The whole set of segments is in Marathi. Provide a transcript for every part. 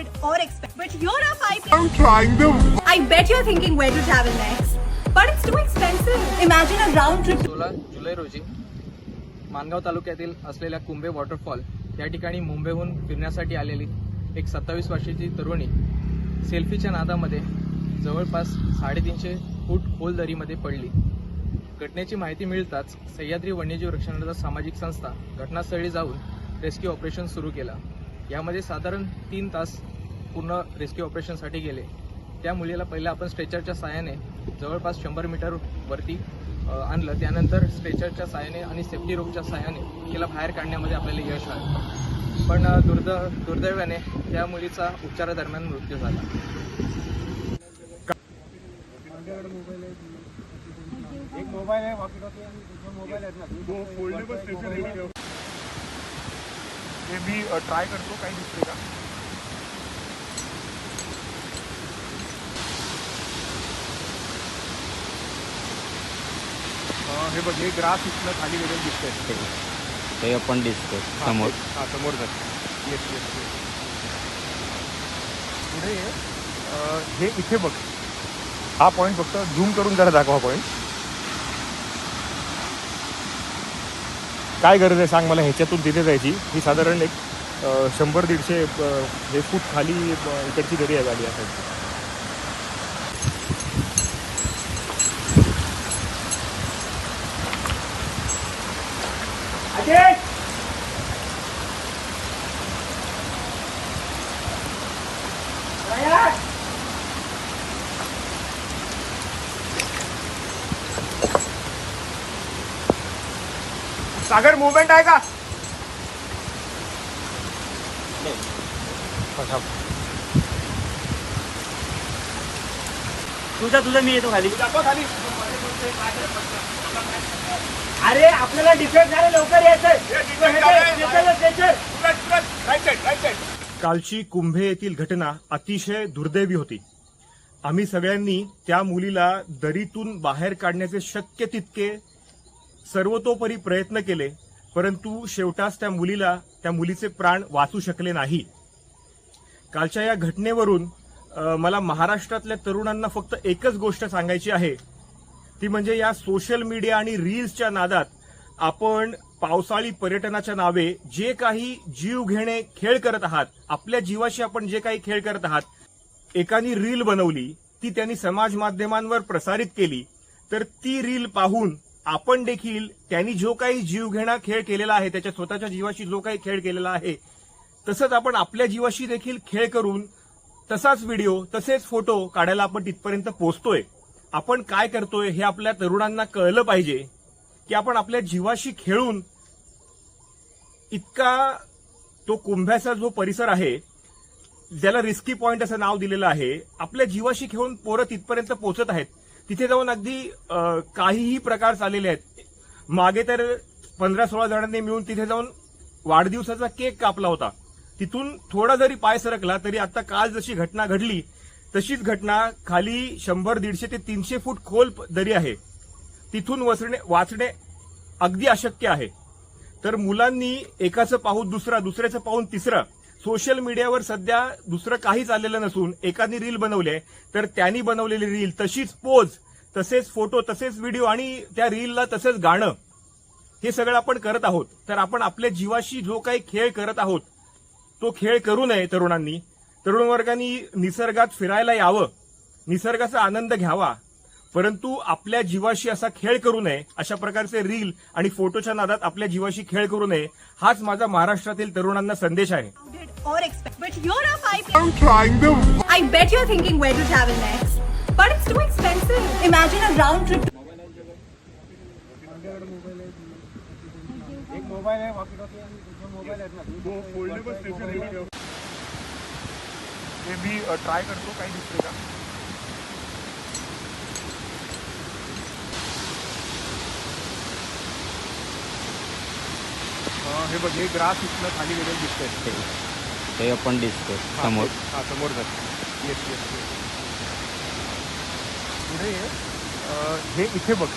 crowded or expensive. But you're a five. I'm trying to. I bet you're thinking where to travel next. But it's too expensive. Imagine a round trip. सोळा जुलै रोजी मानगाव तालुक्यातील असलेल्या कुंभे वॉटरफॉल या ठिकाणी मुंबईहून फिरण्यासाठी आलेली एक सत्तावीस वर्षाची तरुणी सेल्फीच्या नादामध्ये जवळपास साडेतीनशे फूट खोल दरीमध्ये पडली घटनेची माहिती मिळताच सह्याद्री वन्यजीव रक्षणाचा सामाजिक संस्था घटनास्थळी जाऊन रेस्क्यू ऑपरेशन सुरू केलं यामध्ये साधारण तीन तास पूर्ण रेस्क्यू ऑपरेशनसाठी गेले. त्या मुलीला पहिलं आपण स्ट्रेचरच्या साहाय्याने जवळपास शंभर मीटर वरती अ, आणलं. त्यानंतर स्ट्रेचरच्या साहाय्याने आणि सेफ्टी रोपच्या साहाय्याने तिला बाहेर काढण्यामध्ये आपल्याला यश आलं. पण दुर्द दुर्दैवाने त्या मुलीचा उपचारादरम्यान मृत्यू झाला. एक मोबाईल आहे दुसरा मोबाईल आहेत ना हे मी ट्राय करतो काही दिसते का हे बघ हे ग्रास इथलं खाली गेलेलं दिसतंय. ते पण दिसतो हा, समोर. ते- हा समोर जात. येस येस येस पुढे अं, हे इथे बघ. हा पॉईंट फक्त झूम करून जरा दाखवा पॉईंट काय गरज आहे सांग मला ह्याच्यातून तिथे जायची? ही साधारण एक अं, शंभर दीडशे अं, हे फूट खाली अं, इकडची दरी आहे गाडी असायची सागर मुवमेंट आहे का? तुझा तुझा मी येतो खाली. खाली. अरे आपल्याला डिफेक्ट झाले लवकर कालची कुंभे येथील घटना अतिशय दुर्दैवी होती. आम्ही सगळ्यांनी त्या मुलीला दरीतून बाहेर काढण्याचे शक्य तितके सर्वतोपरी प्रयत्न केले परंतु शेवटास त्या मुलीला त्या मुलीचे प्राण वाचू शकले नाही. कालच्या या घटनेवरून मला महाराष्ट्रातल्या तरुणांना फक्त एकच गोष्ट सांगायची आहे. ती म्हणजे या सोशल मीडिया आणि रील्सच्या नादात आपण पावसाळी पर्यटनाच्या नावे जे काही जीव घेणे खेळ करत आहात आपल्या जीवाशी आपण जे काही खेळ करत आहात एकानी रील बनवली ती त्यांनी समाज माध्यमांवर प्रसारित केली तर ती रील पाहून आपण देखील त्यांनी जो काही जीव घेणा खेळ केलेला आहे त्याच्या स्वतःच्या जीवाशी जो काही खेळ केलेला आहे तसंच आपण आपल्या जीवाशी देखील खेळ करून तसाच व्हिडिओ तसेच फोटो काढायला आपण तिथपर्यंत पोहोचतोय आपण काय करतोय हे आपल्या तरुणांना कळलं पाहिजे की आपण आपल्या जीवाशी खेळून इतका तो कुंभ्याचा जो परिसर आहे ज्याला रिस्की पॉईंट असं नाव दिलेलं आहे आपल्या जीवाशी खेळून पोरं तिथपर्यंत पोहोचत आहेत. तिथे जाऊन अगदी काहीही प्रकार चाललेले आहेत. मागे तर पंधरा सोळा जणांनी मिळून तिथे जाऊन वाढदिवसाचा केक कापला होता. तिथून थोडा जरी पाय सरकला तरी आता काल जशी घटना घडली तशीच घटना खाली शंभर दीडशे ते तीनशे फूट खोल दरी आहे. तिथून वसणे वाचणे अगदी अशक्य आहे. तर मुलांनी एकाचं पाहून दुसरा दुसऱ्याचं पाहून तिसरं. सोशल मीडियावर सध्या दुसरं काहीच आलेलं नसून एकानी रील बनवले तर त्यांनी बनवलेली रील तशीच पोज तसेच फोटो तसेच व्हिडिओ आणि त्या रीलला तसेच गाणं. हे सगळं आपण करत आहोत. तर आपण आपल्या जीवाशी जो काही खेळ करत आहोत तो खेळ करू नये तरुणांनी. तरुण वर्गांनी निसर्गात फिरायला यावं. निसर्गाचा आनंद घ्यावा. परंतु आपल्या जीवाशी असा खेळ करू नये अशा प्रकारचे रील आणि फोटोच्या नादात आपल्या जीवाशी खेळ करू नये हाच माझा महाराष्ट्रातील तरुणांना संदेश आहे. Thinking ways change imagine trip हे मी ट्राय करतो काही दिसते का हे बघ हे ग्रास इथलं खाली गेलेलं दिसतंय. ते पण दिसतो हा, समोर. ते- हा समोर जात. येस येस येस पुढे अं, हे इथे बघ.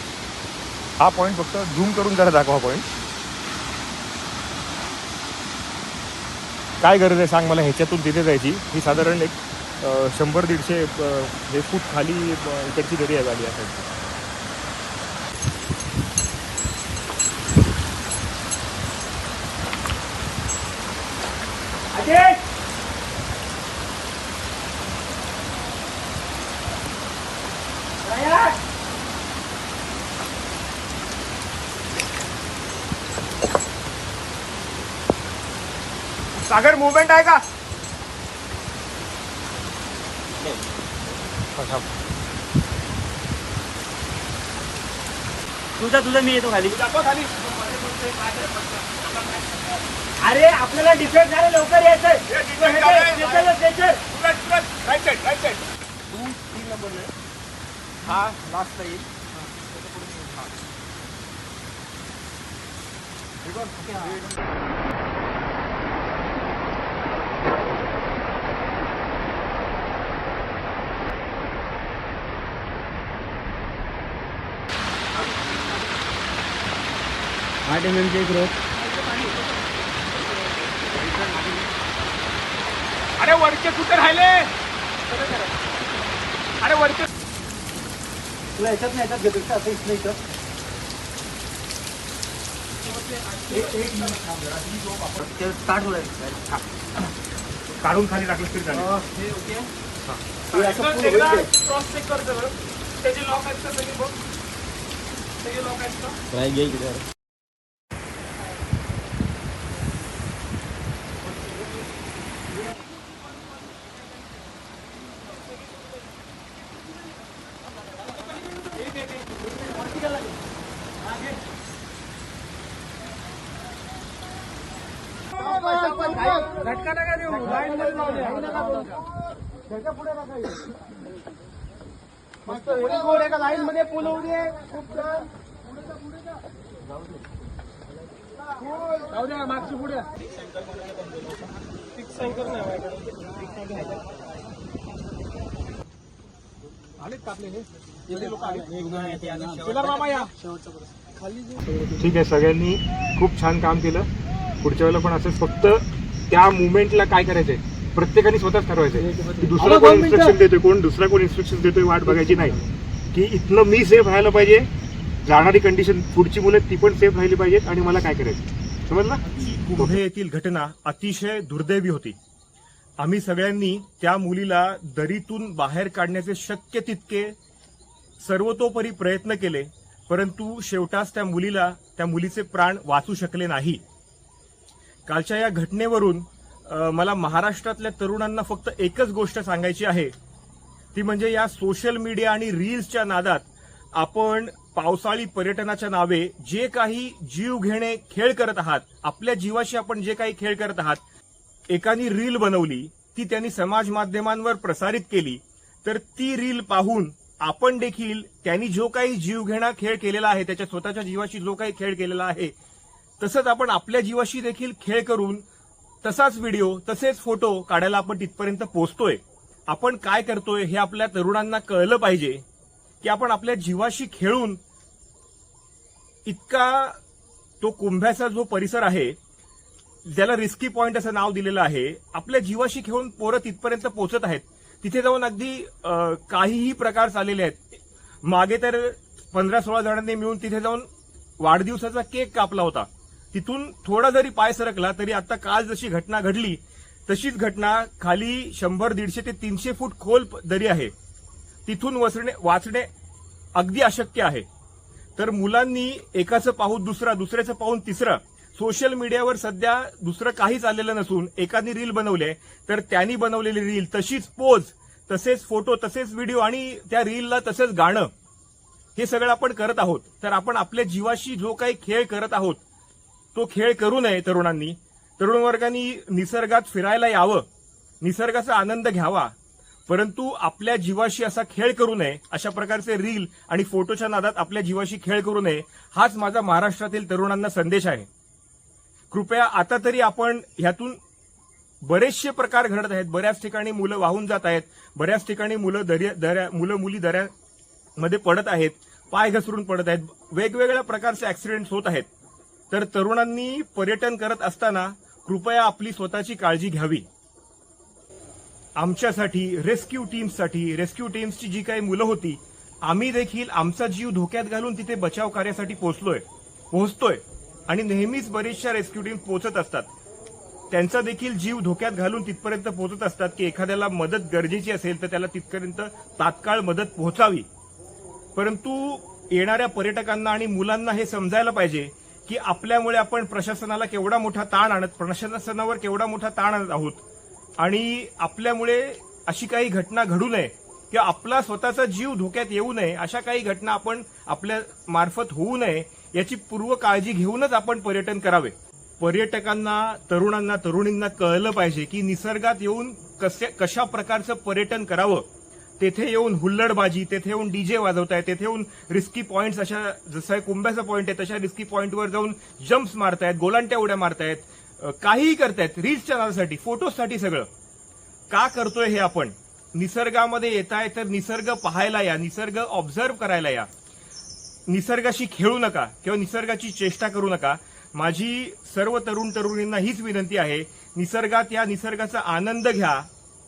हा पॉईंट फक्त झूम करून जरा दाखवा पॉईंट काय गरज आहे सांग मला? ह्याच्यातून तिथे जायची. ही साधारण एक शंभर दीडशे हे फूट खाली इकडची दरी आहे झाली आहे सागर मुवमेंट आहे का? तुझा तुझा मी येतो खाली. खाली. अरे आपल्याला डिफेक्ट झालं लवकर यायचंय साईड तू तीन नंबर हा. लास्ट येईल आठ एम एमची एक रोप अरे वरचे कुठे राहिले? अरे वरचे तुला याच्यात नाही याच्यात घेतो असं इथलं इथं. स्टार्ट होईल. काढून खाली टाकलं तरी चालेल. क्रॉस चेक कर सगळं त्याचे लॉक आहेत का? सगळे बघ. त्याचे लॉक आहेत का? मस्त एका लाईन मध्ये पूल उडी खूप छान जाऊ द्या मागची पुढे आलेत का ठीक आहे सगळ्यांनी खूप छान काम केलं. पुढच्या वेळेला पण असंच फक्त त्या मुवमेंटला काय करायचंय? प्रत्येकाने स्वतःच ठरवायचंय. की दुसरा कोण इन्स्ट्रक्शन देतोय कोण दुसरा कोण इन्स्ट्रक्शन देतोय वाट बघायची नाही. की इथनं मी सेफ राहायला पाहिजे जाणारी कंडिशन पुढची मुलं ती पण सेफ राहिली पाहिजेत आणि मला काय करायचं समजला कुंभे येथील घटना अतिशय दुर्दैवी होती. आम्ही सगळ्यांनी त्या मुलीला दरीतून बाहेर काढण्याचे शक्य तितके सर्वतोपरी प्रयत्न केले परंतु शेवटास त्या मुलीला त्या मुलीचे प्राण वाचू शकले नाही. कालच्या या घटनेवरून मला महाराष्ट्रातल्या तरुणांना फक्त एकच गोष्ट सांगायची आहे. ती म्हणजे या सोशल मीडिया आणि रील्सच्या नादात आपण पावसाळी पर्यटनाच्या नावे जे काही जीव घेणे खेळ करत आहात आपल्या जीवाशी आपण जे काही खेळ करत आहात एकानी रील बनवली ती त्यांनी समाज माध्यमांवर प्रसारित केली तर ती रील पाहून आपण देखील त्यांनी जो काही जीवघेणा खेळ केलेला आहे त्याच्या स्वतःच्या जीवाशी जो काही खेळ केलेला आहे तसंच आपण आपल्या जीवाशी देखील खेळ करून तसाच व्हिडिओ तसेच फोटो काढायला आपण तिथपर्यंत पोहोचतोय. आपण काय करतोय हे आपल्या तरुणांना कळलं पाहिजे की आपण आपल्या जीवाशी खेळून इतका तो कुंभ्याचा जो परिसर आहे ज्याला रिस्की पॉईंट असं नाव दिलेलं आहे आपल्या जीवाशी खेळून पोरं तिथपर्यंत पोहोचत आहेत. तिथे जाऊन अगदी काहीही प्रकार चाललेले आहेत. मागे तर पंधरा सोळा जणांनी मिळून तिथे जाऊन वाढदिवसाचा केक कापला होता. तिथून थोडा जरी पाय सरकला तरी आता काल जशी घटना घडली तशीच घटना खाली शंभर दीडशे ते तीनशे फूट खोल दरी आहे. तिथून वसणे वाचणे अगदी अशक्य आहे. तर मुलांनी एकाचं पाहून दुसरा दुसऱ्याचं पाहून तिसरा. सोशल मीडियावर सध्या दुसरं काहीच आलेलं नसून एकानी रील बनवले तर त्यांनी बनवलेली रील तशीच पोज तसेच फोटो तसेच व्हिडिओ आणि त्या रीलला तसेच गाणं. हे सगळं आपण करत आहोत. तर आपण आपल्या जीवाशी जो काही खेळ करत आहोत तो खेळ करू नये तरुणांनी. तरुण वर्गांनी निसर्गात फिरायला यावं. निसर्गाचा आनंद घ्यावा. परंतु आपल्या जीवाशी असा खेळ करू नये अशा प्रकारचे रील आणि फोटोच्या नादात आपल्या जीवाशी खेळ करू नये हाच माझा महाराष्ट्रातील तरुणांना संदेश आहे. कृपया आता तरी आपण ह्यातून बरेचसे प्रकार घडत आहेत. बऱ्याच ठिकाणी मुलं वाहून जात आहेत. बऱ्याच ठिकाणी मुलं दर्या दऱ्या मुलं मुली दऱ्यामध्ये पडत आहेत. पाय घसरून पडत आहेत. वेगवेगळ्या प्रकारचे ऍक्सिडेंट होत आहेत. तर तरुणांनी पर्यटन करत असताना कृपया आपली स्वतःची काळजी घ्यावी. आमच्यासाठी रेस्क्यू टीम्ससाठी रेस्क्यू टीम्सची जी काही मुलं होती आम्ही देखील आमचा जीव धोक्यात घालून तिथे बचाव कार्यासाठी पोहोचलोय पोहोचतोय आणि नेहमीच बरेचशा रेस्क्यू टीम पोहोचत असतात. त्यांचा देखील जीव धोक्यात घालून तिथपर्यंत पोहोचत असतात की एखाद्याला मदत गरजेची असेल तर त्याला तिथपर्यंत तात्काळ मदत पोहोचावी. परंतु येणाऱ्या पर्यटकांना आणि मुलांना हे समजायला पाहिजे की आपल्यामुळे आपण प्रशासनाला केवढा मोठा ताण आणत प्रशासनावर केवढा मोठा ताण आणत आहोत. आणि आपल्यामुळे अशी काही घटना घडू नये किंवा आपला स्वतःचा जीव धोक्यात येऊ नये अशा काही घटना आपण आपल्या मार्फत होऊ नये याची पूर्व काळजी घेऊनच आपण पर्यटन करावे. पर्यटकांना तरुणांना तरुणींना कळलं पाहिजे की निसर्गात येऊन कसे कशा प्रकारचं पर्यटन करावं. तेथे येऊन हुल्लडबाजी तेथे येऊन डीजे वाजवताय तेथे येऊन रिस्की पॉईंट्स अशा जसं कुंभ्याचा पॉईंट आहे तशा रिस्की पॉईंटवर जाऊन जम्प्स मारतायत गोलांट्या उड्या मारतायत काहीही करतायत रील्सच्या नादासाठी फोटोसाठी सगळं. का करतोय हे आपण? निसर्गामध्ये येत आहे तर निसर्ग पाहायला या निसर्ग ऑब्झर्व करायला या. निसर्गाशी खेळू नका किंवा निसर्गाची चेष्टा करू नका. माझी सर्व तरुण तरुणींना हीच विनंती आहे निसर्गात या निसर्गाचा आनंद घ्या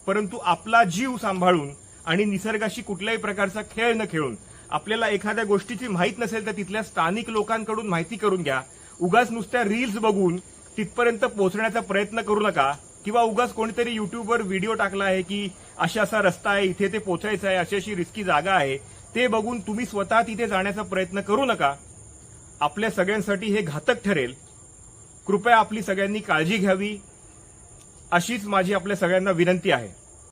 परंतु आपला जीव सांभाळून आणि निसर्गाशी कुठल्याही प्रकारचा खेळ न खेळून आपल्याला एखाद्या गोष्टीची माहीत नसेल तर तिथल्या स्थानिक लोकांकडून माहिती करून घ्या. उगाच नुसत्या रील्स बघून तिथपर्यंत पोहोचण्याचा प्रयत्न करू नका. किंवा उगाच कोणीतरी युट्यूबवर व्हिडिओ टाकला आहे की अशा असा रस्ता आहे इथे ते पोचायचं आहे अशी अशी रिस्की जागा आहे. ते बघून तुम्ही स्वतः तिथे जाण्याचा प्रयत्न करू नका. आपल्या सगळ्यांसाठी हे घातक ठरेल. कृपया आपली सगळ्यांनी काळजी घ्यावी. अशीच माझी आपल्या सगळ्यांना विनंती आहे.